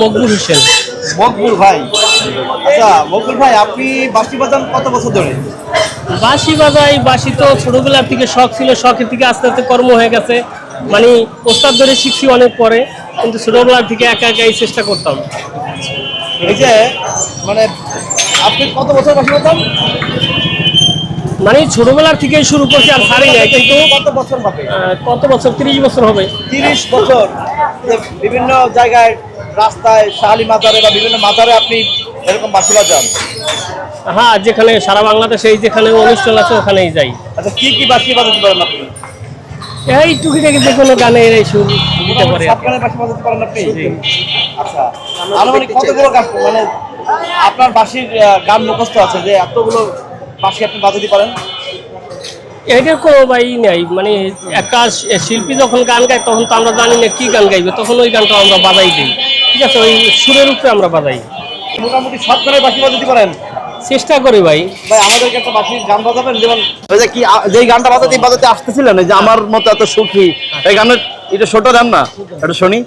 মকবুল হোসেন। মকবুল ভাই। আচ্ছা মকবুল ভাই আপনি বাঁশি বাজান কত বছর ধরে? বাঁশি বাজাই বাঁশি তো ছোটবেলার থেকে শখ ছিল শখের থেকে আস্তে আস্তে কর্ম হয়ে গেছে। মানে ওস্তাদ ধরে শিখছি অনেক পরে কিন্তু ছোটবেলার থেকে একা একাই চেষ্টা করতাম। এই যে মানে আপনি কত বছর বাঁশি বাজান? মানে ছোটবেলার থেকেই শুরু করছি আর ছাড়ি নাই কিন্তু কত বছর হবে? কত বছর? তিরিশ বছর হবে। তিরিশ বছর। বিভিন্ন জায়গায় রাস্তায় শাহালি মাজারে বা বিভিন্ন মাজারে আপনি এরকম বাঁশি বাজান হ্যাঁ যেখানে সারা বাংলাদেশে এই যেখানে অনুষ্ঠান আছে ওখানেই যাই। আচ্ছা কি কি বাঁশি বাজাতে পারেন আপনি? এই টুকিটাকি যে কোনো গানের এই সুর দিতে পারে গানের বাঁশি বাজাতে পারেন আপনি? আচ্ছা আনুমানিক কতগুলো গান মানে আপনার আহ, গান মুখস্থ আছে যে এতগুলো বাঁশি আপনি বাজাতে পারেন? এটার কোনো ভাই নেই। মানে একটা শিল্পী যখন গান গায় তখন তো আমরা জানি না কি গান গাইবে তখন ওই গানটা আমরা বাজাই দিই। ঠিক আছে? ওই সুরের উপরে আমরা বাজাই। মোটামুটি সব গানের বাঁশি বাজাতে পারেন? চেষ্টা করি ভাই। ভাই আমাদেরকে একটা বাঁশির গান বাজাবেন যেমন ওই যে কি যেই গানটা বাজাতে বাজাতে আসতেছিলেন যে আমার মতো এত সুখী এই গানের এটা ছোট দেন না এটা শুনি।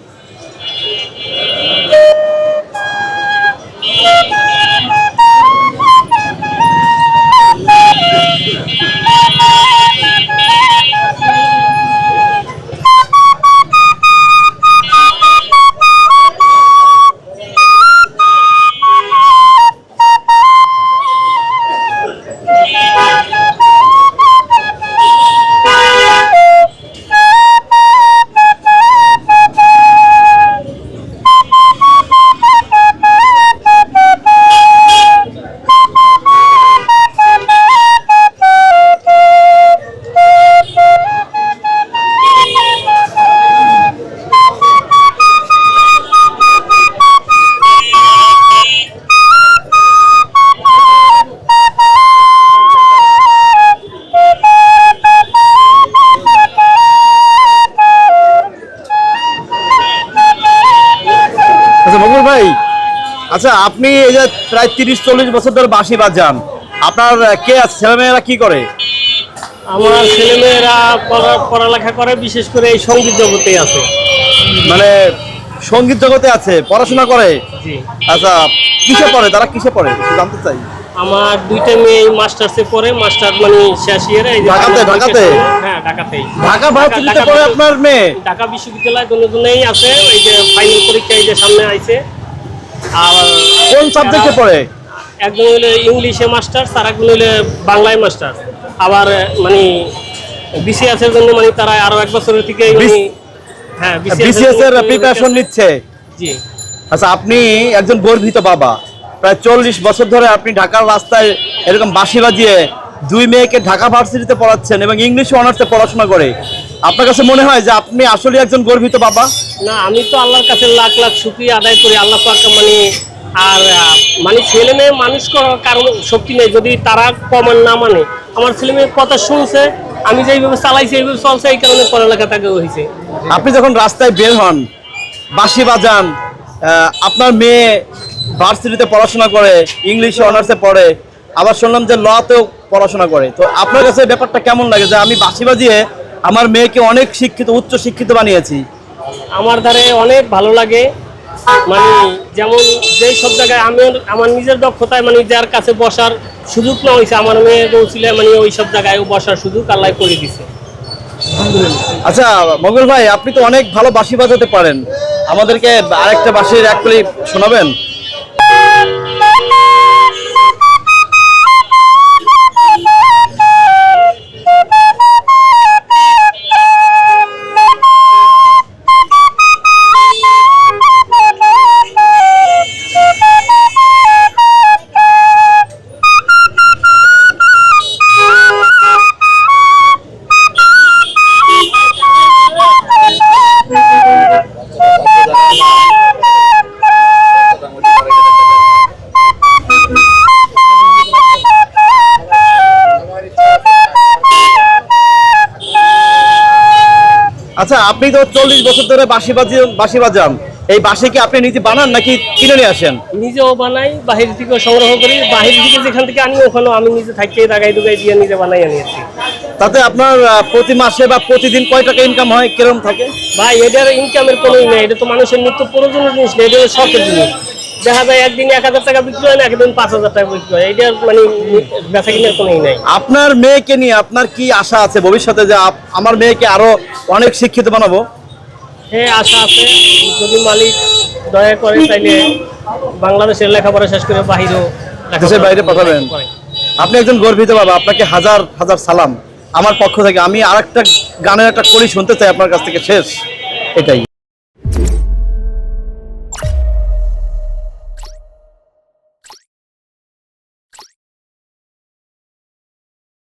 আচ্ছা আপনি এই যে প্রায় তিরিশ চল্লিশ বছর ধরে বাঁশি বাজান আপনার কে আছে? ছেলেমেয়েরা কি করে? আমার ছেলেমেয়েরা পড়ালেখা করে বিশেষ করে এই সংগীত জগতেই আছে। মানে সংগীত জগতে আছে পড়াশোনা করে? আচ্ছা কিসে পড়ে? তারা কিসে পড়ে? জানতে চাই। আমার দুইটা মেয়ে মাস্টার্সে পড়ে মাস্টার মানে শেষ ইয়ারে এই ঢাকাতে, ঢাকাতে? হ্যাঁ ঢাকাতেই। ঢাকা ভার্সিটিতে পড়ে আপনার মেয়ে? ঢাকা বিশ্ববিদ্যালয় দুজনেই আছে এই যে ফাইনাল পরীক্ষা এই যে সামনে আইছে। আর কোন সাবজেক্টে পড়ে? একজন হইলে ইংলিশে মাস্টার্স আর একজন হইলে বাংলায় মাস্টার্স আবার মানে বিসিএস এর জন্য মানে তারা আরও এক বছরের থেকে মানে হ্যাঁ বিসিএস এর প্রিপারেশন নিচ্ছে। জি। আচ্ছা আপনি একজন গর্বিত বাবা। প্রায় চল্লিশ বছর ধরে আপনি ঢাকার রাস্তায় এরকম বাঁশি বাজিয়ে দুই মেয়েকে ঢাকা ভার্সিটিতে পড়াচ্ছেন এবং ইংলিশ অনার্সে পড়াশোনা করে। আপনার কাছে মনে হয় যে আপনি আসলে একজন গর্বিত বাবা? না আমি তো আল্লাহর কাছে লাখ লাখ শুক্রিয়া আদায় করি আল্লাহ পাক মানে আর মানে ছেলে মেয়ে মানুষ করার কারণ শক্তি নেই যদি তারা কমান না মানে। আমার ছেলে মেয়ে কথা শুনছে আমি যেইভাবে চালাইছি এইভাবে চলছে এই কারণে পড়ালেখা তাকে হয়েছে আপনি যখন রাস্তায় বের হন বাঁশি বাজান আপনার মেয়ে ভার্সিটিতে পড়াশোনা করে ইংলিশে অনার্সে পড়ে আবার শুনলাম যে লতেও পড়াশোনা করে তো আপনার কাছে ব্যাপারটা কেমন লাগে যে আমি বাঁশি বাজিয়ে আমার মেয়েকে অনেক শিক্ষিত উচ্চ শিক্ষিত বানিয়েছি। আমার ধারে অনেক ভালো লাগে। মানে যেমন যেই সব জায়গায় আমি আমার নিজের দক্ষতায় মানে যার কাছে বসার সুযোগ না হয়েছে আমার মেয়ে বলছিলে মানে ওই সব জায়গায় বসার সুযোগ আল্লাহ করে দিছে। আচ্ছা মঙ্গল ভাই আপনি তো অনেক ভালো বাঁশি বাজাতে পারেন। আমাদেরকে আরেকটা বাঁশির এক কলি শোনাবেন? আচ্ছা আপনি তো চল্লিশ বছর ধরে বাঁশি বাজি বাঁশি বাজান। এই বাঁশি কি আপনি নিজে বানান নাকি কিনে নিয়ে আসেন? নিজেও বানাই বাহির থেকেও সংগ্রহ করি। বাহির থেকে যেখান থেকে আনি ওখানেও আমি নিজে থাকতে দাগাই দুগাই দিয়ে নিজে বানাই আনিয়েছি তাতে আপনার প্রতি মাসে বা প্রতিদিন কয় টাকা ইনকাম হয়? কিরম থাকে? ভাই এটার ইনকামের কোনোই নেই। এটা তো মানুষের নিত্য প্রয়োজনীয় জিনিস না এটা শখের জিনিস। দেখা যায় একদিন এক হাজার টাকা বিক্রি হয় না একদিন পাঁচ হাজার টাকা বিক্রি হয়। এটার মানে বেচা কিনার কোনোই নাই। আপনার মেয়েকে নিয়ে আপনার কি আশা আছে ভবিষ্যতে যে আমার মেয়েকে আরও অনেক শিক্ষিত বানাবো? হ্যাঁ আশা আছে। যদি মালিক দয়া করে তাইলে বাংলাদেশের লেখাপড়া শেষ করে বাহিরেও দেশের বাইরে পাঠাবেন? করে। আপনি একজন গর্বিত বাবা আপনাকে হাজার হাজার সালাম। আমার পক্ষ থেকে আমি আরেকটা গানের একটা কলি শুনতে চাই আপনার কাছ থেকে শেষ। এটাই।